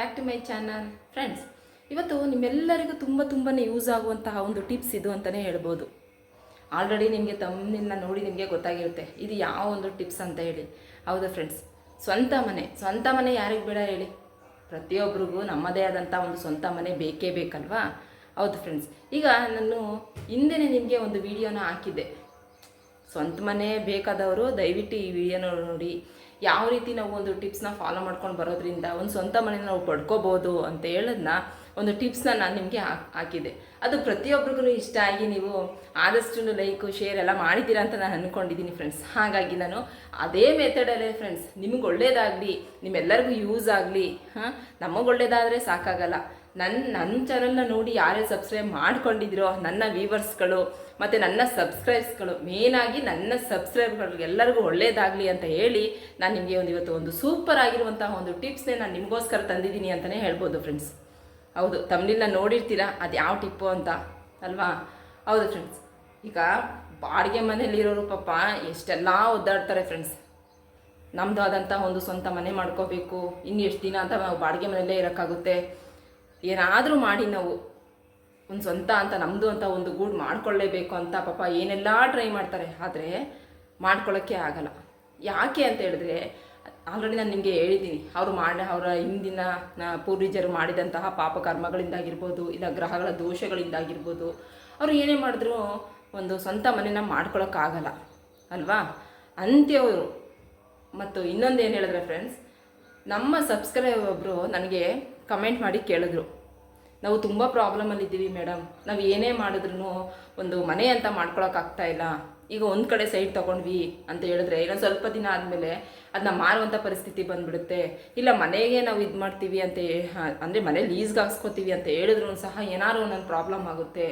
Back to my channel friends ಇವತ್ತು ನಿಮ್ಮೆಲ್ಲರಿಗೂ ತುಂಬ ತುಂಬಾ ಯೂಸ್ ಆಗುವಂತಹ ಒಂದು ಟಿಪ್ಸ್ ಇದು ಅಂತಲೇ ಹೇಳ್ಬೋದು. ಆಲ್ರೆಡಿ ನಿಮಗೆ ತಮ್ಮನ್ನ ನೋಡಿ ನಿಮಗೆ ಗೊತ್ತಾಗಿರುತ್ತೆ ಇದು ಯಾವ ಒಂದು ಟಿಪ್ಸ್ ಅಂತ ಹೇಳಿ. ಹೌದಾ ಫ್ರೆಂಡ್ಸ್ ಸ್ವಂತ ಮನೆ ಸ್ವಂತ ಮನೆ ಯಾರಿಗೆ ಬೇಡ ಹೇಳಿ? ಪ್ರತಿಯೊಬ್ಬರಿಗೂ ನಮ್ಮದೇ ಆದಂಥ ಒಂದು ಸ್ವಂತ ಮನೆ ಬೇಕೇ ಬೇಕಲ್ವಾ? ಹೌದು ಫ್ರೆಂಡ್ಸ್ ಈಗ ನಾನು ಹಿಂದೆ ನಿಮಗೆ ಒಂದು ವಿಡಿಯೋನ ಹಾಕಿದ್ದೆ. ಸ್ವಂತ ಮನೆ ಬೇಕಾದವರು ದಯವಿಟ್ಟು ಈ ವಿಡಿಯೋನ ನೋಡಿ. ಯಾವ ರೀತಿ ನಾವು ಒಂದು ಟಿಪ್ಸ್ನ ಫಾಲೋ ಮಾಡ್ಕೊಂಡು ಬರೋದ್ರಿಂದ ಒಂದು ಸ್ವಂತ ಮನೆನ ನಾವು ಪಡ್ಕೋಬೋದು ಅಂತ ಹೇಳೋದನ್ನ ಒಂದು ಟಿಪ್ಸ್ನ ನಾನು ನಿಮಗೆ ಹಾಕಿದೆ. ಅದು ಪ್ರತಿಯೊಬ್ಬರಿಗೂ ಇಷ್ಟ ಆಗಿ ನೀವು ಆದಷ್ಟು ಲೈಕು ಶೇರ್ ಎಲ್ಲ ಮಾಡಿದ್ದೀರಾ ಅಂತ ನಾನು ಅಂದ್ಕೊಂಡಿದ್ದೀನಿ ಫ್ರೆಂಡ್ಸ್ ಹಾಗಾಗಿ ನಾನು ಅದೇ ಮೆಥಡಲ್ಲೇ ಫ್ರೆಂಡ್ಸ್ ನಿಮಗೆ ಒಳ್ಳೇದಾಗಲಿ, ನಿಮ್ಮೆಲ್ಲರಿಗೂ ಯೂಸ್ ಆಗಲಿ, ಹಾಂ, ನಮಗೆ ಒಳ್ಳೇದಾದರೆ ಸಾಕಾಗಲ್ಲ. ನನ್ನ ನನ್ನ ಚಾನಲ್ನ ನೋಡಿ ಯಾರೇ ಸಬ್ಸ್ಕ್ರೈಬ್ ಮಾಡ್ಕೊಂಡಿದ್ರೋ, ನನ್ನ ವ್ಯೂವರ್ಸ್ಗಳು ಮತ್ತು ನನ್ನ ಸಬ್ಸ್ಕ್ರೈಬ್ಸ್ಗಳು ಮೇನಾಗಿ ನನ್ನ ಸಬ್ಸ್ಕ್ರೈಬ್ಗಳು ಎಲ್ಲರಿಗೂ ಒಳ್ಳೆಯದಾಗಲಿ ಅಂತ ಹೇಳಿ ನಾನು ನಿಮಗೆ ಒಂದು ಇವತ್ತು ಒಂದು ಸೂಪರ್ ಆಗಿರುವಂತಹ ಒಂದು ಟಿಪ್ಸ್ನೇ ನಾನು ನಿಮಗೋಸ್ಕರ ತಂದಿದ್ದೀನಿ ಅಂತಲೇ ಹೇಳ್ಬೋದು ಫ್ರೆಂಡ್ಸ್ ಹೌದು ತಮ್ಮನಿಲ್ಲ ನೋಡಿರ್ತೀರಾ? ಅದು ಯಾವ ಟಿಪ್ಪು ಅಂತ? ಅಲ್ವಾ? ಹೌದು ಫ್ರೆಂಡ್ಸ್ ಈಗ ಬಾಡಿಗೆ ಮನೆಯಲ್ಲಿರೋರು ಪಾಪ ಎಷ್ಟೆಲ್ಲ ಒದ್ದಾಡ್ತಾರೆ ಫ್ರೆಂಡ್ಸ್ ನಮ್ಮದು ಆದಂಥ ಒಂದು ಸ್ವಂತ ಮನೆ ಮಾಡ್ಕೋಬೇಕು. ಇನ್ನು ಎಷ್ಟು ದಿನ ಅಂತ ನಾವು ಬಾಡಿಗೆ ಮನೆಯಲ್ಲೇ ಇರೋಕ್ಕಾಗುತ್ತೆ. ಏನಾದರೂ ಮಾಡಿ ನಾವು. ಒಂದು ಸ್ವಂತ ಅಂತ ನಮ್ಮದು ಅಂತ ಒಂದು ಗೂಡು ಮಾಡ್ಕೊಳ್ಳೇಬೇಕು ಅಂತ ಪಾಪ ಏನೆಲ್ಲ ಟ್ರೈ ಮಾಡ್ತಾರೆ. ಆದರೆ ಮಾಡ್ಕೊಳ್ಳೋಕ್ಕೆ ಆಗಲ್ಲ. ಯಾಕೆ ಅಂತ ಹೇಳಿದ್ರೆ ಆಲ್ರೆಡಿ ನಾನು ನಿಮಗೆ ಹೇಳಿದ್ದೀನಿ. ಅವರು ಮಾಡಿ, ಅವರ ಹಿಂದಿನ ಪೂರ್ವಜರು ಮಾಡಿದಂತಹ ಪಾಪ ಕರ್ಮಗಳಿಂದಾಗಿರ್ಬೋದು, ಇಲ್ಲ ಗ್ರಹಗಳ ದೋಷಗಳಿಂದಾಗಿರ್ಬೋದು, ಅವರು ಏನೇ ಮಾಡಿದ್ರು ಒಂದು ಸ್ವಂತ ಮನೆನ ಮಾಡ್ಕೊಳ್ಳೋಕ್ಕಾಗಲ್ಲ ಅಲ್ವಾ? ಅಂತ್ಯವರು ಮತ್ತು ಇನ್ನೊಂದು ಏನು ಹೇಳಿದ್ರೆ ಫ್ರೆಂಡ್ಸ್ ನಮ್ಮ ಸಬ್ಸ್ಕ್ರೈಬ್ ಒಬ್ಬರು ನನಗೆ ಕಮೆಂಟ್ ಮಾಡಿ ಕೇಳಿದ್ರು. ನಾವು ತುಂಬ ಪ್ರಾಬ್ಲಮಲ್ಲಿ ಇದ್ದೀವಿ ಮೇಡಮ್ ನಾವು ಏನೇ ಮಾಡಿದ್ರು ಒಂದು ಮನೆ ಅಂತ ಮಾಡ್ಕೊಳಕ್ಕಾಗ್ತಾ ಇಲ್ಲ. ಈಗ ಒಂದು ಕಡೆ ಸೈಡ್ ತಗೊಂಡ್ವಿ ಅಂತ ಹೇಳಿದ್ರೆ ಇನ್ನೊಂದು ಸ್ವಲ್ಪ ದಿನ ಆದಮೇಲೆ ಅದನ್ನ ಮಾರುವಂಥ ಪರಿಸ್ಥಿತಿ ಬಂದ್ಬಿಡುತ್ತೆ. ಇಲ್ಲ ಮನೆಗೆ ನಾವು ಇದು ಮಾಡ್ತೀವಿ ಅಂತ ಅಂದ್ರೆ ಅಂದರೆ ಮನೆ ಲೀಸ್ಗೆ ಹಾಕ್ಸ್ಕೊತೀವಿ ಅಂತ ಹೇಳಿದ್ರು ಸಹ ಏನಾದ್ರು ಒಂದೊಂದು ಪ್ರಾಬ್ಲಮ್ ಆಗುತ್ತೆ.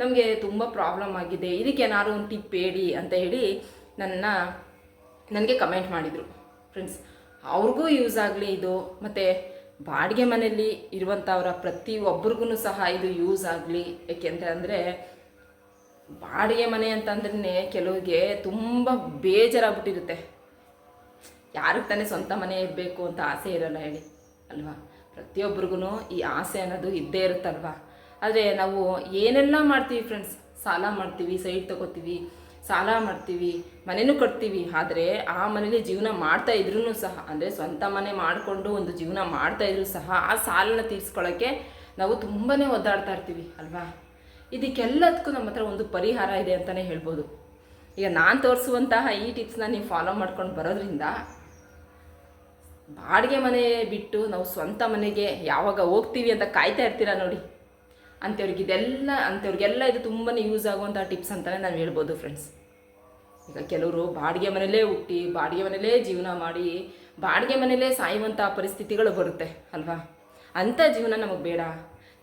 ನಮಗೆ ತುಂಬ ಪ್ರಾಬ್ಲಮ್ ಆಗಿದೆ. ಇದಕ್ಕೆ ಏನಾದ್ರು ಒಂದು ಟಿಪ್ ಹೇಳಿ ಅಂತ ಹೇಳಿ ನನ್ನ, ನನಗೆ ಕಮೆಂಟ್ ಮಾಡಿದರು. ಫ್ರೆಂಡ್ಸ್ ಅವ್ರಿಗೂ ಯೂಸ್ ಆಗಲಿ ಇದು. ಮತ್ತು ಬಾಡಿಗೆ ಮನೆಯಲ್ಲಿ ಇರುವಂಥವರ ಪ್ರತಿಯೊಬ್ಬರಿಗೂ ಸಹ ಇದು ಯೂಸ್ ಆಗಲಿ. ಏಕೆಂತ ಅಂದರೆ ಬಾಡಿಗೆ ಮನೆ ಅಂತಂದ್ರೆ ಕೆಲವ್ರಿಗೆ ತುಂಬ ಬೇಜಾರಾಗ್ಬಿಟ್ಟಿರುತ್ತೆ. ಯಾರಿಗೆ ತಾನೇ ಸ್ವಂತ ಮನೆ ಇರಬೇಕು ಅಂತ ಆಸೆ ಇರಲ್ಲ ಹೇಳಿ, ಅಲ್ವಾ? ಪ್ರತಿಯೊಬ್ರಿಗೂ ಈ ಆಸೆ ಅನ್ನೋದು ಇದ್ದೇ ಇರುತ್ತಲ್ವಾ? ಆದರೆ ನಾವು ಏನೆಲ್ಲ ಮಾಡ್ತೀವಿ ಫ್ರೆಂಡ್ಸ್ ಸಾಲ ಮಾಡ್ತೀವಿ ಸೈಡ್ ತಗೋತೀವಿ, ಸಾಲ ಮಾಡ್ತೀವಿ ಮನೆನೂ ಕಟ್ತೀವಿ. ಆದರೆ ಆ ಮನೇಲಿ ಜೀವನ ಮಾಡ್ತಾ ಇದ್ರೂ ಸಹ, ಅಂದರೆ ಸ್ವಂತ ಮನೆ ಮಾಡಿಕೊಂಡು ಒಂದು ಜೀವನ ಮಾಡ್ತಾ ಇದ್ರೂ ಸಹ ಆ ಸಾಲನ ತೀರಿಸ್ಕೊಳ್ಳೋಕ್ಕೆ ನಾವು ತುಂಬಾ ಒದ್ದಾಡ್ತಾ ಇರ್ತೀವಿ, ಅಲ್ವಾ? ಇದಕ್ಕೆಲ್ಲದಕ್ಕೂ ನಮ್ಮ ಹತ್ರ ಒಂದು ಪರಿಹಾರ ಇದೆ ಅಂತಲೇ ಹೇಳ್ಬೋದು. ಈಗ ನಾನು ತೋರಿಸುವಂತಹ ಈ ಟಿಪ್ಸ್ನ ನೀವು ಫಾಲೋ ಮಾಡ್ಕೊಂಡು ಬರೋದ್ರಿಂದ ಬಾಡಿಗೆ ಮನೆ ಬಿಟ್ಟು ನಾವು ಸ್ವಂತ ಮನೆಗೆ ಯಾವಾಗ ಹೋಗ್ತೀವಿ ಅಂತ ಕಾಯ್ತಾ ಇರ್ತೀರಾ ನೋಡಿ. ಅಂಥವ್ರಿಗೆ ಇದೆಲ್ಲ, ಅಂಥವ್ರಿಗೆಲ್ಲ ಇದು ತುಂಬಾ ಯೂಸ್ ಆಗುವಂಥ ಟಿಪ್ಸ್ ಅಂತಲೇ ನಾನು ಹೇಳ್ಬೋದು ಫ್ರೆಂಡ್ಸ್ ಈಗ ಕೆಲವರು ಬಾಡಿಗೆ ಮನೆಯಲ್ಲೇ ಹುಟ್ಟಿ, ಬಾಡಿಗೆ ಮನೆಯಲ್ಲೇ ಜೀವನ ಮಾಡಿ, ಬಾಡಿಗೆ ಮನೆಯಲ್ಲೇ ಸಾಯುವಂಥ ಪರಿಸ್ಥಿತಿಗಳು ಬರುತ್ತೆ, ಅಲ್ವಾ? ಅಂಥ ಜೀವನ ನಮಗೆ ಬೇಡ.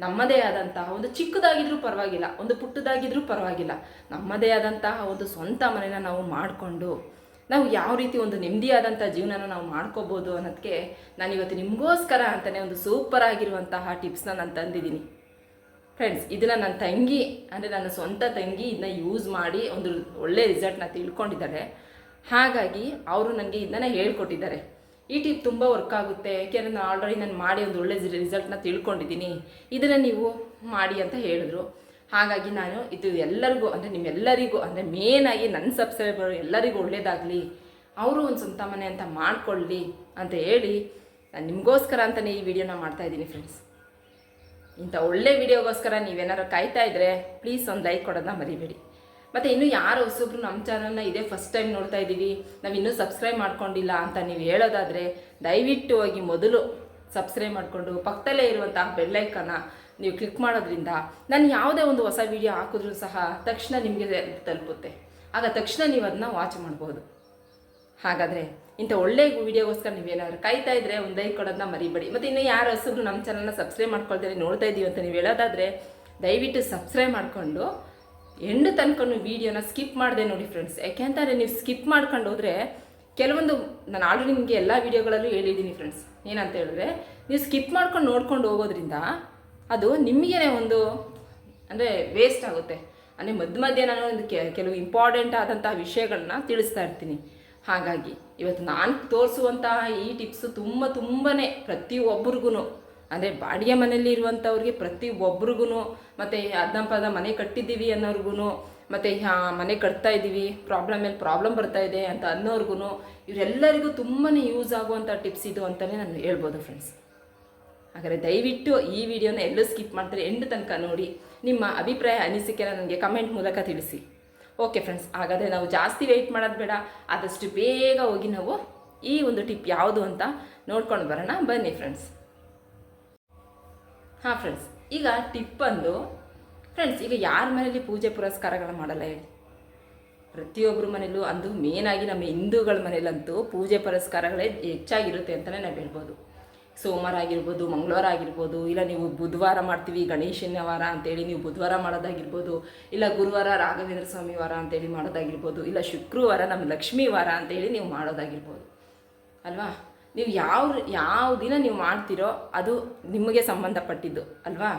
ನಮ್ಮದೇ ಆದಂತಹ ಒಂದು ಚಿಕ್ಕದಾಗಿದ್ರೂ ಪರವಾಗಿಲ್ಲ, ಒಂದು ಪುಟ್ಟದಾಗಿದ್ರೂ ಪರವಾಗಿಲ್ಲ. ನಮ್ಮದೇ ಆದಂತಹ ಒಂದು ಸ್ವಂತ ಮನೆನ ನಾವು ಮಾಡಿಕೊಂಡು, ನಾವು ಯಾವ ರೀತಿ ಒಂದು ನೆಮ್ಮದಿಯಾದಂಥ ಜೀವನನ ನಾವು ಮಾಡ್ಕೋಬೋದು ಅನ್ನೋದಕ್ಕೆ ನಾನು ಇವತ್ತು ನಿಮಗೋಸ್ಕರ ಅಂತಲೇ ಒಂದು ಸೂಪರ್ ಆಗಿರುವಂತಹ ಟಿಪ್ಸ್ನ ನಾನು ತಂದಿದ್ದೀನಿ. ಫ್ರೆಂಡ್ಸ್ ಇದನ್ನು ನನ್ನ ತಂಗಿ, ಅಂದರೆ ನನ್ನ ಸ್ವಂತ ತಂಗಿ ಇದನ್ನ ಯೂಸ್ ಮಾಡಿ ಒಂದು ಒಳ್ಳೆ ರಿಸಲ್ಟ್ನ ತಿಳ್ಕೊಂಡಿದ್ದಾರೆ ಹಾಗಾಗಿ ಅವರು ನನಗೆ ಇದನ್ನ ಹೇಳ್ಕೊಟ್ಟಿದ್ದಾರೆ. ಈ ಟಿಪ್ ತುಂಬ ವರ್ಕ್ ಆಗುತ್ತೆ. ಯಾಕೆಂದರೆ ನಾನು ಆಲ್ರೆಡಿ ನಾನು ಮಾಡಿ ಒಂದು ಒಳ್ಳೆ ರಿಸಲ್ಟ್ನ ತಿಳ್ಕೊಂಡಿದ್ದೀನಿ. ಇದನ್ನು ನೀವು ಮಾಡಿ ಅಂತ ಹೇಳಿದ್ರು. ಹಾಗಾಗಿ ನಾನು ಇದು ಎಲ್ಲರಿಗೂ, ಅಂದರೆ ನಿಮ್ಮೆಲ್ಲರಿಗೂ, ಅಂದರೆ ಆಗಿ ನನ್ನ ಸಬ್ಸ್ಕ್ರೈಬರ್ ಎಲ್ಲರಿಗೂ ಒಳ್ಳೇದಾಗಲಿ. ಅವರು ಒಂದು ಸ್ವಂತ ಮನೆ ಅಂತ ಮಾಡಿಕೊಳ್ಳಿ ಅಂತ ಹೇಳಿ. ನಾನು ನಿಮಗೋಸ್ಕರ ಅಂತಲೇ ಈ ವಿಡಿಯೋನ ಮಾಡ್ತಾಯಿದ್ದೀನಿ ಫ್ರೆಂಡ್ಸ್ ಇಂಥ ಒಳ್ಳೆ ವಿಡಿಯೋಗೋಸ್ಕರ ನೀವೇನಾರು ಕಾಯ್ತಾ ಇದ್ದರೆ ಪ್ಲೀಸ್ ಒಂದು ಲೈಕ್ ಕೊಡೋದನ್ನ ಮರಿಬೇಡಿ. ಮತ್ತು ಇನ್ನೂ ಯಾರು ಹೊಸೊಬ್ರು ನಮ್ಮ ಚಾನಲ್ನ ಇದೇ ಫಸ್ಟ್ ಟೈಮ್ ನೋಡ್ತಾ ಇದ್ದೀವಿ, ನಾವು ಇನ್ನೂ ಸಬ್ಸ್ಕ್ರೈಬ್ ಮಾಡ್ಕೊಂಡಿಲ್ಲ ಅಂತ ನೀವು ಹೇಳೋದಾದರೆ ದಯವಿಟ್ಟು ಹೋಗಿ ಮೊದಲು ಸಬ್ಸ್ಕ್ರೈಬ್ ಮಾಡಿಕೊಂಡು ಪಕ್ಕದಲ್ಲೇ ಇರುವಂತಹ ಬೆಲ್ಲೈಕನ್ನ ನೀವು ಕ್ಲಿಕ್ ಮಾಡೋದ್ರಿಂದ ನಾನು ಯಾವುದೇ ಒಂದು ಹೊಸ ವಿಡಿಯೋ ಹಾಕಿದ್ರು ಸಹ ತಕ್ಷಣ ನಿಮಗೆ ತಲುಪುತ್ತೆ. ಆಗ ತಕ್ಷಣ ನೀವು ಅದನ್ನ ವಾಚ್ ಮಾಡ್ಬೋದು. ಹಾಗಾದರೆ ಇಂಥ ಒಳ್ಳೆ ವಿಡಿಯೋಗೋಸ್ಕರ ನೀವೇನಾದ್ರೂ ಕಾಯ್ತಾ ಇದ್ರೆ ಒಂದು ಲೈಕ್ ಕೊಡೋದನ್ನ ಮರಿಬೇಡಿ. ಮತ್ತು ಇನ್ನು ಯಾರು ಹಸಿದ್ರು ನಮ್ಮ ಚಾನಲ್ನ ಸಬ್ಸ್ಕ್ರೈಬ್ ಮಾಡ್ಕೊಳ್ತಾರೆ, ನೋಡ್ತಾ ಇದ್ದೀವಿ ಅಂತ ನೀವು ಹೇಳೋದಾದರೆ ದಯವಿಟ್ಟು ಸಬ್ಸ್ಕ್ರೈಬ್ ಮಾಡಿಕೊಂಡು ಎಂಡು ತನಕ ವೀಡಿಯೋನ ಸ್ಕಿಪ್ ಮಾಡಿದೆ ನೋಡಿ ಫ್ರೆಂಡ್ಸ್ ಯಾಕೆಂತಾರೆ ನೀವು ಸ್ಕಿಪ್ ಮಾಡ್ಕೊಂಡು ಹೋದರೆ ಕೆಲವೊಂದು ನಾನು ಆಲ್ರೆಡಿ ನಿಮಗೆ ಎಲ್ಲ ವೀಡಿಯೋಗಳಲ್ಲೂ ಹೇಳಿದ್ದೀನಿ ಫ್ರೆಂಡ್ಸ್ ಏನಂತ ಹೇಳಿದ್ರೆ ನೀವು ಸ್ಕಿಪ್ ಮಾಡ್ಕೊಂಡು ನೋಡ್ಕೊಂಡು ಹೋಗೋದ್ರಿಂದ ಅದು ನಿಮಗೇ ಒಂದು ಅಂದರೆ ವೇಸ್ಟ್ ಆಗುತ್ತೆ. ಅಂದರೆ ಮಧ್ಯ ಮಧ್ಯೆ ನಾನು ಒಂದು ಕೆಲವು ಇಂಪಾರ್ಟೆಂಟ್ ಆದಂಥ ವಿಷಯಗಳನ್ನ ತಿಳಿಸ್ತಾ ಇರ್ತೀನಿ. ಹಾಗಾಗಿ ಇವತ್ತು ನಾನು ತೋರಿಸುವಂತಹ ಈ ಟಿಪ್ಸು ತುಂಬ ತುಂಬಾ ಪ್ರತಿಯೊಬ್ಬರಿಗೂ ಅಂದರೆ ಬಾಡಿಗೆ ಮನೆಯಲ್ಲಿ ಇರುವಂಥವ್ರಿಗೆ ಪ್ರತಿ ಒಬ್ರಿಗೂ ಮತ್ತು ಅದನ್ನ ಮನೆ ಕಟ್ಟಿದ್ದೀವಿ ಅನ್ನೋರ್ಗು ಮತ್ತು ಮನೆ ಕಟ್ತಾ ಇದ್ದೀವಿ ಪ್ರಾಬ್ಲಮ್ ಮೇಲೆ ಪ್ರಾಬ್ಲಮ್ ಬರ್ತಾ ಇದೆ ಅಂತ ಅನ್ನೋರ್ಗು ಇವರೆಲ್ಲರಿಗೂ ತುಂಬಾ ಯೂಸ್ ಆಗುವಂಥ ಟಿಪ್ಸ್ ಇದು ಅಂತಲೇ ನಾನು ಹೇಳ್ಬೋದು ಫ್ರೆಂಡ್ಸ್ ಹಾಗಾದರೆ ದಯವಿಟ್ಟು ಈ ವಿಡಿಯೋನ ಎಲ್ಲೂ ಸ್ಕಿಪ್ ಮಾಡ್ತಾರೆ. ಎಂಡ್ ತನಕ ನೋಡಿ ನಿಮ್ಮ ಅಭಿಪ್ರಾಯ ಅನಿಸಿಕೆನ ನನಗೆ ಕಮೆಂಟ್ ಮೂಲಕ ತಿಳಿಸಿ. ಓಕೆ ಫ್ರೆಂಡ್ಸ್ ಹಾಗಾದರೆ ನಾವು ಜಾಸ್ತಿ ವೆಯ್ಟ್ ಮಾಡೋದು ಬೇಡ. ಆದಷ್ಟು ಬೇಗ ಹೋಗಿ ನಾವು ಈ ಒಂದು ಟಿಪ್ ಯಾವುದು ಅಂತ ನೋಡ್ಕೊಂಡು ಬರೋಣ. ಬನ್ನಿ ಫ್ರೆಂಡ್ಸ್ ಹಾಂ ಫ್ರೆಂಡ್ಸ್ ಈಗ ಟಿಪ್ ಬಂದು ಫ್ರೆಂಡ್ಸ್ ಈಗ ಯಾರ ಮನೇಲಿ ಪೂಜೆ ಪುರಸ್ಕಾರಗಳು ಮಾಡಲ್ಲ ಹೇಳಿ. ಪ್ರತಿಯೊಬ್ಬರ ಮನೇಲೂ, ಅಂದು ಮೇನಾಗಿ ನಮ್ಮ ಹಿಂದೂಗಳ ಮನೇಲಂತೂ ಪೂಜೆ ಪುರಸ್ಕಾರಗಳೇ ಹೆಚ್ಚಾಗಿರುತ್ತೆ ಅಂತಲೇ ನಾವು ಹೇಳ್ಬೋದು. ಸೋಮವಾರ ಆಗಿರ್ಬೋದು, ಮಂಗಳವಾರ ಆಗಿರ್ಬೋದು, ಇಲ್ಲ ನೀವು ಬುಧವಾರ ಮಾಡ್ತೀವಿ ಗಣೇಶನ ವಾರ ಅಂತೇಳಿ ನೀವು ಬುಧವಾರ ಮಾಡೋದಾಗಿರ್ಬೋದು, ಇಲ್ಲ ಗುರುವಾರ ರಾಘವೇಂದ್ರ ಸ್ವಾಮಿ ವಾರ ಅಂತೇಳಿ ಮಾಡೋದಾಗಿರ್ಬೋದು, ಇಲ್ಲ ಶುಕ್ರವಾರ ನಮ್ಮ ಲಕ್ಷ್ಮೀ ವಾರ ಅಂತೇಳಿ ನೀವು ಮಾಡೋದಾಗಿರ್ಬೋದು. ಅಲ್ವಾ? ನೀವು ಯಾವ ಯಾವ ದಿನ ನೀವು ಮಾಡ್ತೀರೋ ಅದು ನಿಮಗೆ ಸಂಬಂಧಪಟ್ಟಿದ್ದು. ಅಲ್ವಾ?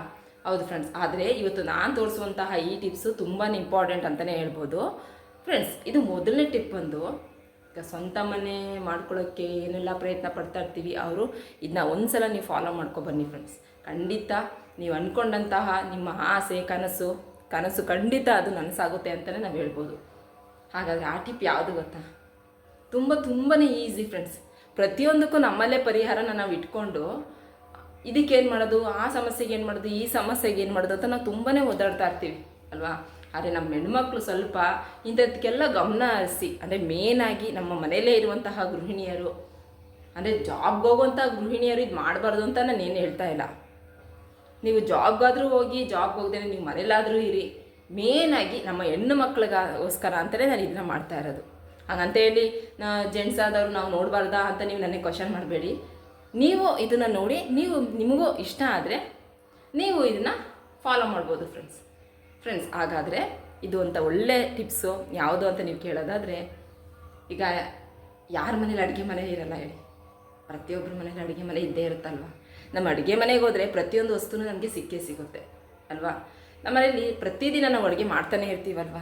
ಹೌದು ಫ್ರೆಂಡ್ಸ್ ಆದರೆ ಇವತ್ತು ನಾನು ತೋರಿಸುವಂತಹ ಈ ಟಿಪ್ಸು ತುಂಬಾ ಇಂಪಾರ್ಟೆಂಟ್ ಅಂತಲೇ ಹೇಳ್ಬೋದು. ಫ್ರೆಂಡ್ಸ್ ಇದು ಮೊದಲನೇ ಟಿಪ್ ಬಂದು ಸ್ವಂತ ಮನೆ ಮಾಡ್ಕೊಳ್ಳೋಕ್ಕೆ ಏನೆಲ್ಲ ಪ್ರಯತ್ನ ಪಡ್ತಾ ಇರ್ತೀವಿ ಅವರು ಇದನ್ನ ಒಂದ್ಸಲ ನೀವು ಫಾಲೋ ಮಾಡ್ಕೊ ಬನ್ನಿ ಫ್ರೆಂಡ್ಸ್ ಖಂಡಿತ ನೀವು ಅಂದ್ಕೊಂಡಂತಹ ನಿಮ್ಮ ಆಸೆ, ಕನಸು ಕನಸು ಖಂಡಿತ ಅದು ನನಸಾಗುತ್ತೆ ಅಂತಲೇ ನಾವು ಹೇಳ್ಬೋದು. ಹಾಗಾದರೆ ಆ ಟಿಪ್ ಯಾವುದು ಗೊತ್ತಾ? ತುಂಬ ತುಂಬಾ ಈಸಿ ಫ್ರೆಂಡ್ಸ್ ಪ್ರತಿಯೊಂದಕ್ಕೂ ನಮ್ಮಲ್ಲೇ ಪರಿಹಾರನ ನಾವು ಇಟ್ಕೊಂಡು ಇದಕ್ಕೇನು ಮಾಡೋದು, ಆ ಸಮಸ್ಯೆಗೆ ಏನು ಮಾಡೋದು, ಈ ಸಮಸ್ಯೆಗೆ ಏನು ಮಾಡೋದು ಅಂತ ನಾವು ತುಂಬಾ ಓದಾಡ್ತಾ ಇರ್ತೀವಿ, ಅಲ್ವಾ? ಆದರೆ ನಮ್ಮ ಹೆಣ್ಮಕ್ಳು ಸ್ವಲ್ಪ ಇಂಥದಕ್ಕೆಲ್ಲ ಗಮನ ಹರಿಸಿ, ಅಂದರೆ ಮೇನಾಗಿ ನಮ್ಮ ಮನೆಯಲ್ಲೇ ಇರುವಂತಹ ಗೃಹಿಣಿಯರು, ಅಂದರೆ ಜಾಬ್ಗೆ ಹೋಗುವಂಥ ಗೃಹಿಣಿಯರು ಇದು ಮಾಡಬಾರ್ದು ಅಂತ ನಾನು ಏನು ಹೇಳ್ತಾ ಇಲ್ಲ. ನೀವು ಜಾಬ್ಗಾದರೂ ಹೋಗಿ ಜಾಬ್ಗೆ ಹೋಗದೆ ನೀವು ಮನೇಲಾದರೂ ಇರಿ. ಮೇನಾಗಿ ನಮ್ಮ ಹೆಣ್ಣು ಮಕ್ಕಳಿಗೋಸ್ಕರ ಅಂತಲೇ ನಾನು ಇದನ್ನ ಮಾಡ್ತಾ ಇರೋದು. ಹಾಗಂತ ಹೇಳಿ ಜೆಂಟ್ಸ್ ಆದವರು ನಾವು ನೋಡಬಾರ್ದಾ ಅಂತ ನೀವು ನನಗೆ ಕ್ವಶನ್ ಮಾಡಬೇಡಿ. ನೀವು ಇದನ್ನು ನೋಡಿ, ನೀವು, ನಿಮಗೂ ಇಷ್ಟ ಆದರೆ ನೀವು ಇದನ್ನು ಫಾಲೋ ಮಾಡ್ಬೋದು ಫ್ರೆಂಡ್ಸ್ ಫ್ರೆಂಡ್ಸ್ ಹಾಗಾದರೆ ಇದು ಅಂತ ಒಳ್ಳೆ ಟಿಪ್ಸು ಯಾವುದು ಅಂತ ನೀವು ಕೇಳೋದಾದರೆ, ಈಗ ಯಾರ ಮನೇಲಿ ಅಡುಗೆ ಮನೆ ಇರಲ್ಲ ಹೇಳಿ. ಪ್ರತಿಯೊಬ್ಬರ ಮನೇಲಿ ಅಡುಗೆ ಮನೆ ಇದ್ದೇ ಇರುತ್ತಲ್ವ? ನಮ್ಮ ಅಡುಗೆ ಮನೆಗೆ ಹೋದರೆ ಪ್ರತಿಯೊಂದು ವಸ್ತುನೂ ನಮಗೆ ಸಿಕ್ಕೇ ಸಿಗುತ್ತೆ, ಅಲ್ವಾ? ನಮ್ಮನೇಲಿ ಪ್ರತಿದಿನ ನಾವು ಅಡುಗೆ ಮಾಡ್ತಾನೆ ಇರ್ತೀವಲ್ವ?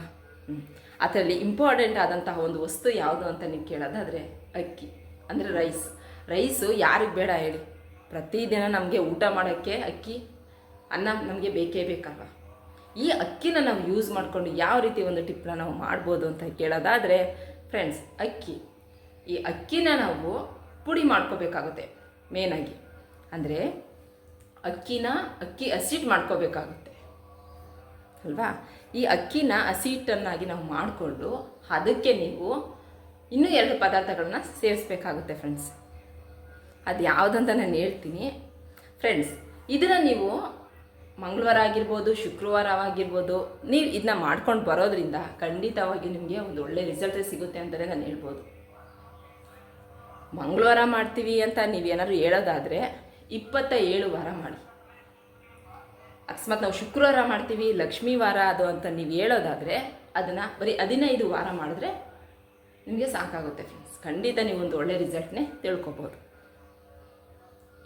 ಹ್ಞೂ ಅದರಲ್ಲಿ ಇಂಪಾರ್ಟೆಂಟ್ ಆದಂತಹ ಒಂದು ವಸ್ತು ಯಾವುದು ಅಂತ ನೀವು ಕೇಳೋದಾದರೆ ಅಕ್ಕಿ, ಅಂದರೆ ರೈಸ್ ರೈಸು ಯಾರಿಗೆ ಬೇಡ ಹೇಳಿ. ಪ್ರತಿದಿನ ನಮಗೆ ಊಟ ಮಾಡೋಕ್ಕೆ ಅಕ್ಕಿ, ಅನ್ನ ನಮಗೆ ಬೇಕೇ ಬೇಕಲ್ವ? ಈ ಅಕ್ಕಿನ ನಾವು ಯೂಸ್ ಮಾಡಿಕೊಂಡು ಯಾವ ರೀತಿ ಒಂದು ಟಿಪ್ಪನ್ನ ನಾವು ಮಾಡ್ಬೋದು ಅಂತ ಕೇಳೋದಾದರೆ ಫ್ರೆಂಡ್ಸ್ ಅಕ್ಕಿ. ಈ ಅಕ್ಕಿನ ನಾವು ಪುಡಿ ಮಾಡ್ಕೋಬೇಕಾಗುತ್ತೆ ಮೇನಾಗಿ ಅಂದರೆ ಅಕ್ಕಿನ ಅಕ್ಕಿ ಹಸಿಟ್ಟು ಮಾಡ್ಕೋಬೇಕಾಗುತ್ತೆ. ಅಲ್ವಾ? ಈ ಅಕ್ಕಿನ ಹಸಿಟ್ಟನ್ನಾಗಿ ನಾವು ಮಾಡಿಕೊಂಡು ಅದಕ್ಕೆ ನೀವು ಇನ್ನೂ ಎರಡು ಪದಾರ್ಥಗಳನ್ನ ಸೇರಿಸ್ಬೇಕಾಗುತ್ತೆ ಫ್ರೆಂಡ್ಸ್ ಅದು ಯಾವುದಂತ ನಾನು ಹೇಳ್ತೀನಿ. ಫ್ರೆಂಡ್ಸ್ ಇದನ್ನು ನೀವು ಮಂಗಳವಾರ ಆಗಿರ್ಬೋದು, ಶುಕ್ರವಾರ ಆಗಿರ್ಬೋದು, ನೀವು ಇದನ್ನ ಮಾಡ್ಕೊಂಡು ಬರೋದ್ರಿಂದ ಖಂಡಿತವಾಗಿ ನಿಮಗೆ ಒಂದು ಒಳ್ಳೆ ರಿಸಲ್ಟ್ ಸಿಗುತ್ತೆ ಅಂತಲೇ ನಾನು ಹೇಳ್ಬೋದು. ಮಂಗಳವಾರ ಮಾಡ್ತೀವಿ ಅಂತ ನೀವೇನಾದ್ರು ಹೇಳೋದಾದರೆ ಇಪ್ಪತ್ತ ಏಳು ವಾರ ಮಾಡಿ. ಅಕಸ್ಮಾತ್ ನಾವು ಶುಕ್ರವಾರ ಮಾಡ್ತೀವಿ, ಲಕ್ಷ್ಮೀ ವಾರ ಅದು ಅಂತ ನೀವು ಹೇಳೋದಾದರೆ ಅದನ್ನು ಬರೀ ಹದಿನೈದು ವಾರ ಮಾಡಿದ್ರೆ ನಿಮಗೆ ಸಾಕಾಗುತ್ತೆ ಫ್ರೆಂಡ್ಸ್ ಖಂಡಿತ ನೀವು ಒಂದು ಒಳ್ಳೆ ರಿಸಲ್ಟ್ನೇ ತಿಳ್ಕೊಬೋದು.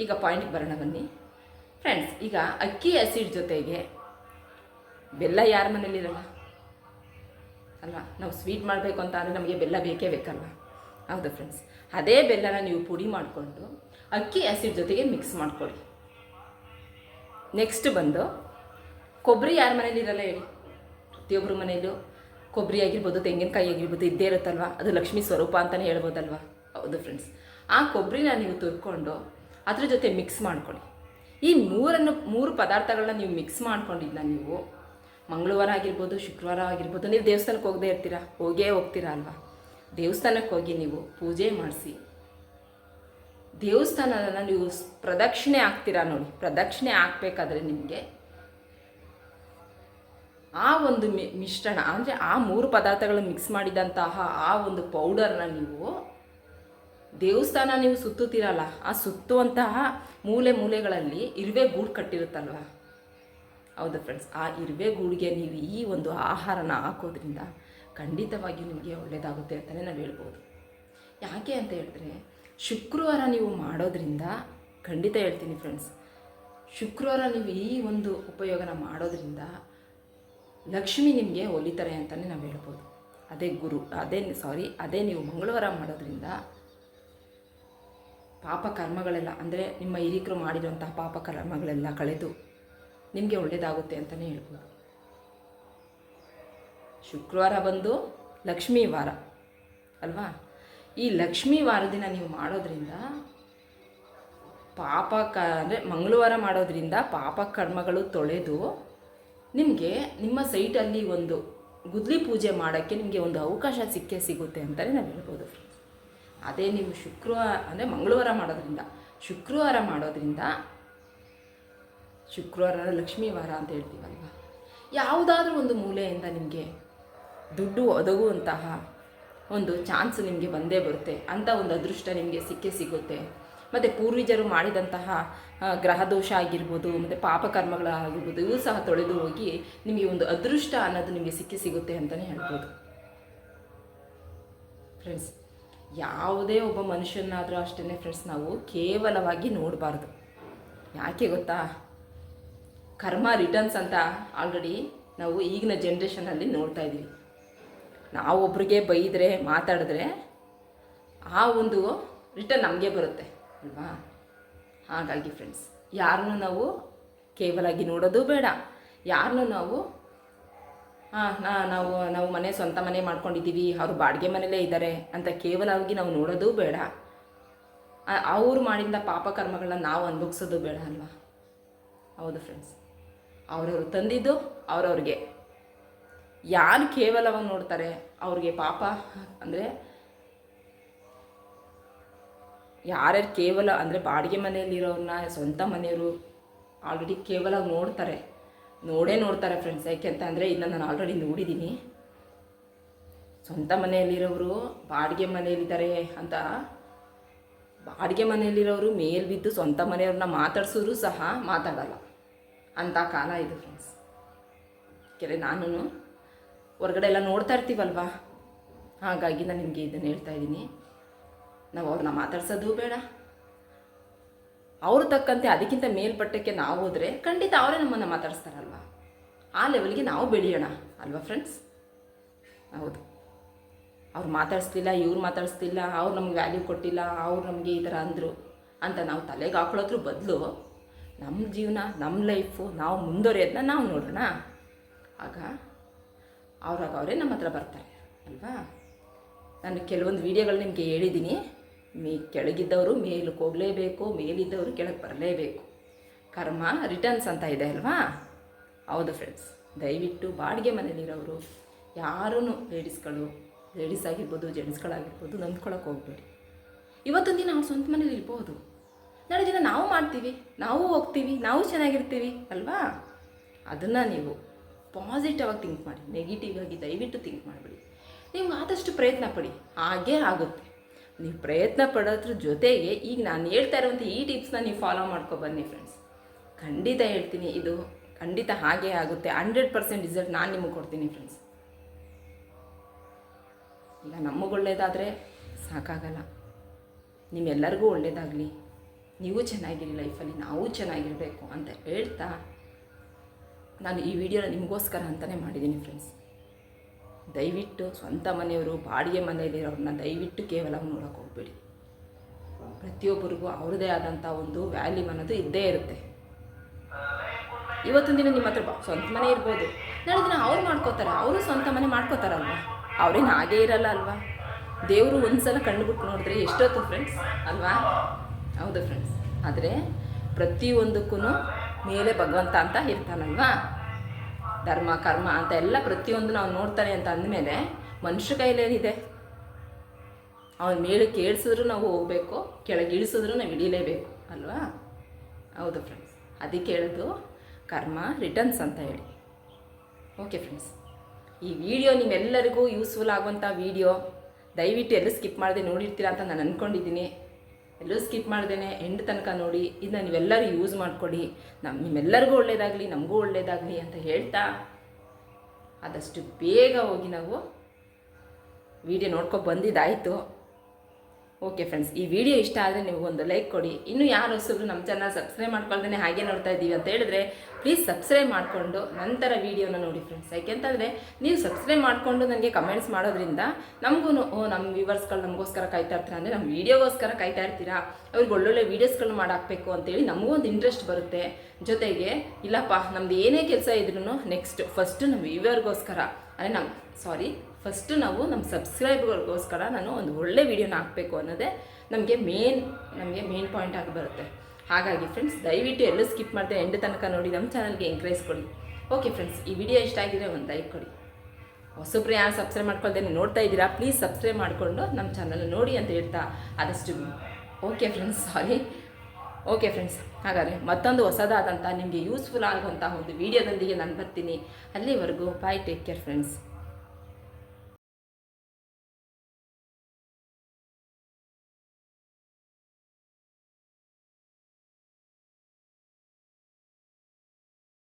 ಈಗ ಪಾಯಿಂಟ್ಗೆ ಬರೋಣ ಬನ್ನಿ. ಫ್ರೆಂಡ್ಸ್ ಈಗ ಅಕ್ಕಿ ಆ್ಯಸಿಡ್ ಜೊತೆಗೆ ಬೆಲ್ಲ ಯಾರ ಮನೇಲಿರಲ್ಲ ಅಲ್ವಾ ನಾವು ಸ್ವೀಟ್ ಮಾಡಬೇಕು ಅಂತ ಅಂದರೆ ನಮಗೆ ಬೆಲ್ಲ ಬೇಕೇ ಬೇಕಲ್ವ? ಹೌದು ಫ್ರೆಂಡ್ಸ್ ಅದೇ ಬೆಲ್ಲನ ನೀವು ಪುಡಿ ಮಾಡಿಕೊಂಡು ಅಕ್ಕಿ ಆ್ಯಸಿಡ್ ಜೊತೆಗೆ ಮಿಕ್ಸ್ ಮಾಡ್ಕೊಳ್ಳಿ. ನೆಕ್ಸ್ಟ್ ಬಂದು ಕೊಬ್ಬರಿ ಯಾರ ಮನೇಲಿರಲ್ಲ ಹೇಳಿ? ಪ್ರತಿಯೊಬ್ಬರ ಮನೆಯಲ್ಲೂ ಕೊಬ್ಬರಿ ಆಗಿರ್ಬೋದು, ತೆಂಗಿನಕಾಯಿ ಆಗಿರ್ಬೋದು ಇದ್ದೇ ಇರುತ್ತಲ್ವ? ಅದು ಲಕ್ಷ್ಮಿ ಸ್ವರೂಪ ಅಂತಲೇ ಹೇಳ್ಬೋದಲ್ವ? ಹೌದು ಫ್ರೆಂಡ್ಸ್ ಆ ಕೊಬ್ಬರಿನ ನೀವು ತುರ್ಕೊಂಡು ಅದ್ರ ಜೊತೆ ಮಿಕ್ಸ್ ಮಾಡ್ಕೊಳ್ಳಿ. ಈ ಮೂರನ್ನು, ಮೂರು ಪದಾರ್ಥಗಳನ್ನ ನೀವು ಮಿಕ್ಸ್ ಮಾಡ್ಕೊಂಡಿಲ್ಲ ನೀವು, ಮಂಗಳವಾರ ಆಗಿರ್ಬೋದು, ಶುಕ್ರವಾರ ಆಗಿರ್ಬೋದು, ನೀವು ದೇವಸ್ಥಾನಕ್ಕೆ ಹೋಗದೇ ಇರ್ತೀರಾ? ಹೋಗೇ ಹೋಗ್ತೀರಾ ಅಲ್ವಾ? ದೇವಸ್ಥಾನಕ್ಕೆ ಹೋಗಿ ನೀವು ಪೂಜೆ ಮಾಡಿಸಿ. ದೇವಸ್ಥಾನನ ನೀವು ಪ್ರದಕ್ಷಿಣೆ ಹಾಕ್ತೀರಾ ನೋಡಿ, ಪ್ರದಕ್ಷಿಣೆ ಹಾಕ್ಬೇಕಾದ್ರೆ ನಿಮಗೆ ಆ ಒಂದು ಮಿ, ಮಿಶ್ರಣ, ಅಂದರೆ ಆ ಮೂರು ಪದಾರ್ಥಗಳನ್ನು ಮಿಕ್ಸ್ ಮಾಡಿದಂತಹ ಆ ಒಂದು ಪೌಡರ್ನ ನೀವು ದೇವಸ್ಥಾನ ನೀವು ಸುತ್ತುತ್ತೀರಲ್ಲ, ಆ ಸುತ್ತುವಂತಹ ಮೂಲೆ ಮೂಲೆಗಳಲ್ಲಿ ಇರುವೆ ಗೂಡು ಕಟ್ಟಿರುತ್ತಲ್ವ? ಹೌದು ಫ್ರೆಂಡ್ಸ್ ಆ ಇರುವೆ ಗೂಡಿಗೆ ನೀವು ಈ ಒಂದು ಆಹಾರನ ಹಾಕೋದ್ರಿಂದ ಖಂಡಿತವಾಗಿಯೂ ನಿಮಗೆ ಒಳ್ಳೆಯದಾಗುತ್ತೆ ಅಂತಲೇ ನಾವು ಹೇಳ್ಬೋದು. ಯಾಕೆ ಅಂತ ಹೇಳಿದ್ರೆ, ಶುಕ್ರವಾರ ನೀವು ಮಾಡೋದ್ರಿಂದ, ಖಂಡಿತ ಹೇಳ್ತೀನಿ ಫ್ರೆಂಡ್ಸ್ ಶುಕ್ರವಾರ ನೀವು ಈ ಒಂದು ಉಪಯೋಗನ ಮಾಡೋದ್ರಿಂದ ಲಕ್ಷ್ಮಿ ನಿಮಗೆ ಒಲಿತಾರೆ ಅಂತಲೇ ನಾವು ಹೇಳ್ಬೋದು. ಅದೇ ಗುರು, ಅದೇ ಸಾರಿ ಅದೇ ನೀವು ಮಂಗಳವಾರ ಮಾಡೋದ್ರಿಂದ ಪಾಪ ಕರ್ಮಗಳೆಲ್ಲ ಅಂದರೆ ನಿಮ್ಮ ಹಿರಿಕರು ಮಾಡಿರುವಂತಹ ಪಾಪ ಕರ್ಮಗಳೆಲ್ಲ ಕಳೆದು ನಿಮಗೆ ಒಳ್ಳೆಯದಾಗುತ್ತೆ ಅಂತಲೇ ಹೇಳ್ಬೋದು. ಶುಕ್ರವಾರ ಬಂದು ಲಕ್ಷ್ಮೀ ವಾರ, ಅಲ್ವಾ? ಈ ಲಕ್ಷ್ಮೀ ವಾರ ದಿನ ನೀವು ಮಾಡೋದ್ರಿಂದ ಪಾಪ ಕ, ಅಂದರೆ ಮಂಗಳವಾರ ಮಾಡೋದ್ರಿಂದ ಪಾಪ ಕರ್ಮಗಳು ತೊಳೆದು ನಿಮಗೆ, ನಿಮ್ಮ ಸೈಟಲ್ಲಿ ಒಂದು ಗುದ್ಲಿ ಪೂಜೆ ಮಾಡೋಕ್ಕೆ ನಿಮಗೆ ಒಂದು ಅವಕಾಶ ಸಿಕ್ಕೇ ಸಿಗುತ್ತೆ ಅಂತಲೇ ನಾವು ಹೇಳ್ಬೋದು. ಅದೇ ನೀವು ಶುಕ್ರವಾರ, ಅಂದರೆ ಮಂಗಳವಾರ ಮಾಡೋದ್ರಿಂದ, ಶುಕ್ರವಾರ ಮಾಡೋದ್ರಿಂದ, ಶುಕ್ರವಾರ ಲಕ್ಷ್ಮೀ ವಾರ ಅಂತ ಹೇಳ್ತೀವಲ್ವ? ಯಾವುದಾದ್ರೂ ಒಂದು ಮೂಲೆಯಿಂದ ನಿಮಗೆ ದುಡ್ಡು ಒದಗುವಂತಹ ಒಂದು ಚಾನ್ಸ್ ನಿಮಗೆ ಬಂದೇ ಬರುತ್ತೆ. ಅಂಥ ಒಂದು ಅದೃಷ್ಟ ನಿಮಗೆ ಸಿಕ್ಕೇ ಸಿಗುತ್ತೆ. ಮತ್ತು ಪೂರ್ವಜರು ಮಾಡಿದಂತಹ ಗ್ರಹದೋಷ ಗ್ರಹ ದೋಷ ಆಗಿರ್ಬೋದು, ಮತ್ತು ಪಾಪಕರ್ಮಗಳಾಗಿರ್ಬೋದು ಇವು ಸಹ ತೊಳೆದು ಹೋಗಿ ನಿಮಗೆ ಒಂದು ಅದೃಷ್ಟ ಅನ್ನೋದು ನಿಮಗೆ ಸಿಕ್ಕಿ ಸಿಗುತ್ತೆ ಅಂತಲೇ ಹೇಳ್ಬೋದು. ಫ್ರೆಂಡ್ಸ್ ಯಾವುದೇ ಒಬ್ಬ ಮನುಷ್ಯನಾದರೂ ಅಷ್ಟೇ ಫ್ರೆಂಡ್ಸ್ ನಾವು ಕೇವಲವಾಗಿ ನೋಡಬಾರ್ದು. ಯಾಕೆ ಗೊತ್ತಾ? ಕರ್ಮ ರಿಟರ್ನ್ಸ್ ಅಂತ ಆಲ್ರೆಡಿ ನಾವು ಈಗಿನ ಜನ್ರೇಷನಲ್ಲಿ ನೋಡ್ತಾ ಇದ್ದೀವಿ. ನಾವು ಒಬ್ರಿಗೆ ಬೈದರೆ, ಮಾತಾಡಿದ್ರೆ ಆ ಒಂದು ರಿಟರ್ನ್ ನಮಗೆ ಬರುತ್ತೆ, ಅಲ್ವಾ? ಹಾಗಾಗಿ ಫ್ರೆಂಡ್ಸ್ ಯಾರನ್ನೂ ನಾವು ಕೇವಲಾಗಿ ನೋಡೋದು ಬೇಡ. ಯಾರನ್ನೂ ನಾವು ನಾವು ನಾವು ಮನೆ ಸ್ವಂತ ಮನೆ ಮಾಡ್ಕೊಂಡಿದ್ದೀವಿ, ಅವರು ಬಾಡಿಗೆ ಮನೆಯಲ್ಲೇ ಇದ್ದಾರೆ ಅಂತ ಕೇವಲವಾಗಿ ನಾವು ನೋಡೋದು ಬೇಡ. ಅವರು ಅವ್ರು ಮಾಡಿದ ಪಾಪಕರ್ಮಗಳನ್ನ ನಾವು ಅನುಭವಿಸೋದು ಬೇಡ ಅಲ್ವಾ? ಹೌದು ಫ್ರೆಂಡ್ಸ್ ಅವರವರು ತಂದಿದ್ದು ಅವ್ರವ್ರಿಗೆ. ಯಾರು ಕೇವಲವಾಗಿ ನೋಡ್ತಾರೆ ಅವ್ರಿಗೆ ಪಾಪ ಅಂದರೆ ಯಾರ್ಯಾರು ಕೇವಲ ಅಂದರೆ ಬಾಡಿಗೆ ಮನೆಯಲ್ಲಿರೋರನ್ನ ಸ್ವಂತ ಮನೆಯವರು ಆಲ್ರೆಡಿ ಕೇವಲ ನೋಡ್ತಾರೆ. ನೋಡೇ ನೋಡ್ತಾರೆ ಫ್ರೆಂಡ್ಸ್ ಯಾಕೆ ಅಂತ ಅಂದರೆ ಇದನ್ನ ನಾನು ಆಲ್ರೆಡಿ ನೋಡಿದ್ದೀನಿ ಸ್ವಂತ ಮನೆಯಲ್ಲಿರೋರು ಬಾಡಿಗೆ ಮನೆಯಲ್ಲಿದ್ದಾರೆ ಅಂತ. ಬಾಡಿಗೆ ಮನೆಯಲ್ಲಿರೋರು ಮೇಲ್ ಬಿದ್ದು ಸ್ವಂತ ಮನೆಯವ್ರನ್ನ ಮಾತಾಡ್ಸಿದ್ರು ಸಹ ಮಾತಾಡಲ್ಲ. ಅಂಥ ಕಾಲ ಇದು ಫ್ರೆಂಡ್ಸ್ ಕೆರೆ ನಾನು ಹೊರಗಡೆ ಎಲ್ಲ ನೋಡ್ತಾ ಇರ್ತೀವಲ್ವಾ? ಹಾಗಾಗಿ ನಾನು ನಿಮಗೆ ಇದನ್ನು ಹೇಳ್ತಾ ಇದ್ದೀನಿ. ನಾವು ಅವ್ರನ್ನ ಮಾತಾಡ್ಸೋದು ಬೇಡ. ಅವ್ರು ತಕ್ಕಂತೆ ಅದಕ್ಕಿಂತ ಮೇಲ್ಪಟ್ಟಕ್ಕೆ ನಾವು ಹೋದರೆ ಖಂಡಿತ ಅವರೇ ನಮ್ಮನ್ನು ಮಾತಾಡಿಸ್ತಾರಲ್ವ? ಆ ಲೆವೆಲ್ಗೆ ನಾವು ಬೆಳೆಯೋಣ ಅಲ್ವಾ ಫ್ರೆಂಡ್ಸ್ ಹೌದು. ಅವ್ರು ಮಾತಾಡಿಸ್ತಿಲ್ಲ ಇವ್ರು ಮಾತಾಡಿಸ್ತಿಲ್ಲ ಅವ್ರು ನಮ್ಗೆ ವ್ಯಾಲ್ಯೂ ಕೊಟ್ಟಿಲ್ಲ, ಅವ್ರು ನಮಗೆ ಈ ಥರ ಅಂದರು ಅಂತ ನಾವು ತಲೆಗೆ ಹಾಕೊಳ್ಳೋದ್ರ ಬದಲು ನಮ್ಮ ಜೀವನ ನಮ್ಮ ಲೈಫು ನಾವು ಮುಂದುವರಿಯೋದನ್ನ ನಾವು ನೋಡೋಣ. ಆಗ ಅವ್ರಾಗ ಅವರೇ ನಮ್ಮ ಹತ್ರ ಬರ್ತಾರೆ, ಅಲ್ವಾ? ನಾನು ಕೆಲವೊಂದು ವೀಡಿಯೋಗಳು ನಿಮಗೆ ಹೇಳಿದ್ದೀನಿ ಮೇ ಕೆಳಗಿದ್ದವರು ಮೇಲಕ್ಕೆ ಹೋಗಲೇಬೇಕು, ಮೇಲಿದ್ದವರು ಕೆಳಗೆ ಬರಲೇಬೇಕು. ಕರ್ಮ ರಿಟರ್ನ್ಸ್ ಅಂತ ಇದೆ ಅಲ್ವಾ? ಹೌದು ಫ್ರೆಂಡ್ಸ್ ದಯವಿಟ್ಟು ಬಾಡಿಗೆ ಮನೇಲಿರೋರು ಯಾರೂ ಲೇಡೀಸ್ಗಳು ಲೇಡೀಸ್ ಆಗಿರ್ಬೋದು ಜೆಂಟ್ಸ್ಗಳಾಗಿರ್ಬೋದು ನಂಬ್ಕೊಳಕ್ಕೆ ಹೋಗ್ಬೇಡಿ. ಇವತ್ತೊಂದು ದಿನ ಅವ್ರು ಸ್ವಂತ ಮನೇಲಿ ಇರ್ಬೋದು. ನಾಳೆ ದಿನ ನಾವು ಮಾಡ್ತೀವಿ, ನಾವು ಹೋಗ್ತೀವಿ, ನಾವು ಚೆನ್ನಾಗಿರ್ತೀವಿ ಅಲ್ವಾ? ಅದನ್ನು ನೀವು ಪಾಸಿಟಿವ್ ಆಗಿ ಥಿಂಕ್ ಮಾಡಿ ನೆಗೆಟಿವ್ ಆಗಿ ದಯವಿಟ್ಟು ಥಿಂಕ್ ಮಾಡಬೇಡಿ. ನೀವು ಆದಷ್ಟು ಪ್ರಯತ್ನ ಪಡಿ, ಹಾಗೇ ಆಗುತ್ತೆ. ನೀವು ಪ್ರಯತ್ನ ಪಡೋದ್ರ ಜೊತೆಗೆ ಈಗ ನಾನು ಹೇಳ್ತಾ ಇರುವಂಥ ಈ ಟಿಪ್ಸ್ನ ನೀವು ಫಾಲೋ ಮಾಡ್ಕೊ ಬನ್ನಿ ಫ್ರೆಂಡ್ಸ್ ಖಂಡಿತ ಹೇಳ್ತೀನಿ, ಇದು ಖಂಡಿತ ಹಾಗೆ ಆಗುತ್ತೆ. ಹಂಡ್ರೆಡ್ ಪರ್ಸೆಂಟ್ ರಿಸಲ್ಟ್ ನಾನು ನಿಮಗೆ ಕೊಡ್ತೀನಿ ಫ್ರೆಂಡ್ಸ್ ಈಗ ನಮಗೆ ಒಳ್ಳೇದಾದರೆ ಸಾಕಾಗಲ್ಲ. ನಿಮ್ಮೆಲ್ಲರಿಗೂ ಒಳ್ಳೇದಾಗಲಿ. ನೀವು ಚೆನ್ನಾಗಿರಿ ಲೈಫಲ್ಲಿ ನಾವು ಚೆನ್ನಾಗಿರಬೇಕು ಅಂತ ಹೇಳ್ತಾ ನಾನು ಈ ವಿಡಿಯೋನ ನಿಮಗೋಸ್ಕರ ಅಂತಲೇ ಮಾಡಿದ್ದೀನಿ ಫ್ರೆಂಡ್ಸ್ ದಯವಿಟ್ಟು ಸ್ವಂತ ಮನೆಯವರು, ಬಾಡಿಗೆ ಮನೆಯಲ್ಲಿರೋರನ್ನ ದಯವಿಟ್ಟು ಕೇವಲ ನೋಡೋಕೆ ಹೋಗ್ಬೇಡಿ. ಪ್ರತಿಯೊಬ್ಬರಿಗೂ ಅವ್ರದ್ದೇ ಆದಂಥ ಒಂದು ವ್ಯಾಲ್ಯೂ ಅನ್ನೋದು ಇದ್ದೇ ಇರುತ್ತೆ. ಇವತ್ತೊಂದು ದಿನ ನಿಮ್ಮ ಹತ್ರ ಸ್ವಂತ ಮನೆ ಇರ್ಬೋದು. ನಾಳೆ ದಿನ ಅವ್ರು ಮಾಡ್ಕೋತಾರೆ, ಅವರು ಸ್ವಂತ ಮನೆ ಮಾಡ್ಕೋತಾರಲ್ವ? ಅವ್ರೇನು ಹಾಗೇ ಇರಲ್ಲ ಅಲ್ವಾ? ದೇವರು ಒಂದ್ಸಲ ಕಂಡುಬಿಟ್ಟು ಬಿಟ್ಟು ನೋಡಿದ್ರೆ ಎಷ್ಟೊತ್ತು ಫ್ರೆಂಡ್ಸ್ ಅಲ್ವಾ? ಹೌದು ಫ್ರೆಂಡ್ಸ್ ಆದರೆ ಪ್ರತಿಯೊಂದಕ್ಕೂ ಮೇಲೆ ಭಗವಂತ ಅಂತ ಇರ್ತಾನಲ್ವಾ? ಧರ್ಮ, ಕರ್ಮ ಅಂತ ಎಲ್ಲ ಪ್ರತಿಯೊಂದು ನಾವು ನೋಡ್ತಾನೆ ಅಂತ ಅಂದಮೇಲೆ ಮನುಷ್ಯ ಕೈಲೇನಿದೆ? ಅವನ ಮೇಲೆ ಕೇಳಿಸಿದ್ರು ನಾವು ಹೋಗಬೇಕು, ಕೆಳಗೆ ಇಳಿಸಿದ್ರು ನಾವು ಇಳಿಲೇಬೇಕು, ಅಲ್ವಾ? ಹೌದು ಫ್ರೆಂಡ್ಸ್ ಅದಕ್ಕೆ ಹೇಳೋದು ಕರ್ಮ ರಿಟರ್ನ್ಸ್ ಅಂತ ಹೇಳಿ. ಓಕೆ ಫ್ರೆಂಡ್ಸ್ ಈ ವಿಡಿಯೋ ನಿಮ್ಮೆಲ್ಲರಿಗೂ ಯೂಸ್ಫುಲ್ ಆಗುವಂಥ ವಿಡಿಯೋ ದಯವಿಟ್ಟು ಎಲ್ಲೂ ಸ್ಕಿಪ್ ಮಾಡದೆ ನೋಡಿರ್ತೀರಾ ಅಂತ ನಾನು ಅಂದ್ಕೊಂಡಿದ್ದೀನಿ ಎಲ್ಲೂ ಸ್ಕಿಪ್ ಮಾಡ್ದೇನೆ, ಎಂಡ್ ತನಕ ನೋಡಿ ಇದನ್ನ ನೀವೆಲ್ಲರೂ ಯೂಸ್ ಮಾಡ್ಕೊಡಿ ನಮ್ಮ ನಿಮ್ಮೆಲ್ಲರಿಗೂ ಒಳ್ಳೆಯದಾಗಲಿ ನಮಗೂ ಒಳ್ಳೆಯದಾಗಲಿ ಅಂತ ಹೇಳ್ತಾ ಆದಷ್ಟು ಬೇಗ ಹೋಗಿ ನಾವು ವಿಡಿಯೋ ನೋಡ್ಕೊ ಬಂದಿದ್ದಾಯಿತು. ಓಕೆ ಫ್ರೆಂಡ್ಸ್ ಈ ವಿಡಿಯೋ ಇಷ್ಟ ಆದರೆ ನೀವು ಒಂದು ಲೈಕ್ ಕೊಡಿ. ಇನ್ನು ಯಾರು ಹೊಸಬ್ರು ನಮ್ಮ ಚಾನಲ್ ಸಬ್ಸ್ಕ್ರೈಬ್ ಮಾಡ್ಕೊಳ್ದೇ ಹಾಗೆ ನೋಡ್ತಾ ಇದ್ದೀವಿ ಅಂತ ಹೇಳಿದ್ರೆ ಪ್ಲೀಸ್ ಸಬ್ಸ್ಕ್ರೈಬ್ ಮಾಡಿಕೊಂಡು ನಂತರ ವೀಡಿಯೋನ ನೋಡಿ ಫ್ರೆಂಡ್ಸ್ ಯಾಕೆಂತಂದರೆ ನೀವು ಸಬ್ಸ್ಕ್ರೈಬ್ ಮಾಡಿಕೊಂಡು ನನಗೆ ಕಮೆಂಟ್ಸ್ ಮಾಡೋದ್ರಿಂದ ನಮಗೂ ಓ ನಮ್ಮ ವ್ಯೂವರ್ಸ್ಗಳು ನಮಗೋಸ್ಕರ ಕಾಯ್ತಾ ಇರ್ತಾರೆ ಅಂದರೆ ನಮ್ಮ ವೀಡಿಯೋಗೋಸ್ಕರ ಕಾಯ್ತಾ ಇರ್ತೀರಾ? ಅವ್ರಿಗೆ ಒಳ್ಳೊಳ್ಳೆ ವೀಡಿಯೋಸ್ಗಳನ್ನ ಮಾಡಾಕಬೇಕು ಅಂತೇಳಿ ನಮಗೂ ಒಂದು ಇಂಟ್ರೆಸ್ಟ್ ಬರುತ್ತೆ. ಜೊತೆಗೆ, ಇಲ್ಲಪ್ಪ, ನಮ್ದು ಏನೇ ಕೆಲಸ ಇದ್ರೂ ನೆಕ್ಸ್ಟ್ ಫಸ್ಟು ನಮ್ಮ ವ್ಯೂವರ್ಗೋಸ್ಕರ ಅಂದರೆ ನಮ್ಮ ಸಾರಿ ಫಸ್ಟು ನಾವು ನಮ್ಮ ಸಬ್ಸ್ಕ್ರೈಬರ್ಗೋಸ್ಕರ ನಾನು ಒಂದು ಒಳ್ಳೆ ವೀಡಿಯೋನ ಹಾಕಬೇಕು ಅನ್ನೋದೇ ನಮಗೆ ಮೇನ್ ನಮಗೆ ಮೇನ್ ಪಾಯಿಂಟ್ ಆಗಿ ಬರುತ್ತೆ. ಹಾಗಾಗಿ ಫ್ರೆಂಡ್ಸ್ ದಯವಿಟ್ಟು ಎಲ್ಲೂ ಸ್ಕಿಪ್ ಮಾಡಿದೆ ಎಂಡ್ ತನಕ ನೋಡಿ ನಮ್ಮ ಚಾನಲ್ಗೆ ಎಂಕರೇಜ್ ಕೊಡಿ. ಓಕೆ ಫ್ರೆಂಡ್ಸ್ ಈ ವಿಡಿಯೋ ಇಷ್ಟ ಆಗಿದ್ರೆ ಒಂದು ಲೈಕ್ ಕೊಡಿ. ಹೊಸಬ್ರು ಯಾರು ಸಬ್ಸ್ಕ್ರೈಬ್ ಮಾಡ್ಕೊಳ್ದೆ ನೀವು ನೋಡ್ತಾ ಇದ್ದೀರಾ ಪ್ಲೀಸ್ ಸಬ್ಸ್ಕ್ರೈಬ್ ಮಾಡಿಕೊಂಡು ನಮ್ಮ ಚಾನಲ್ ನೋಡಿ ಅಂತ ಹೇಳ್ತಾ ಆದಷ್ಟು okay friends sorry okay friends ಹಾಗಾದರೆ ಮತ್ತೊಂದು ಹೊಸದಾದಂಥ ನಿಮಗೆ ಯೂಸ್ಫುಲ್ ಆಗುವಂಥ ಒಂದು ವಿಡಿಯೋದೊಂದಿಗೆ ನಾನು ಬರ್ತೀನಿ. ಅಲ್ಲಿವರೆಗೂ ಬಾಯ್ ಟೇಕ್ ಕೇರ್ ಫ್ರೆಂಡ್ಸ್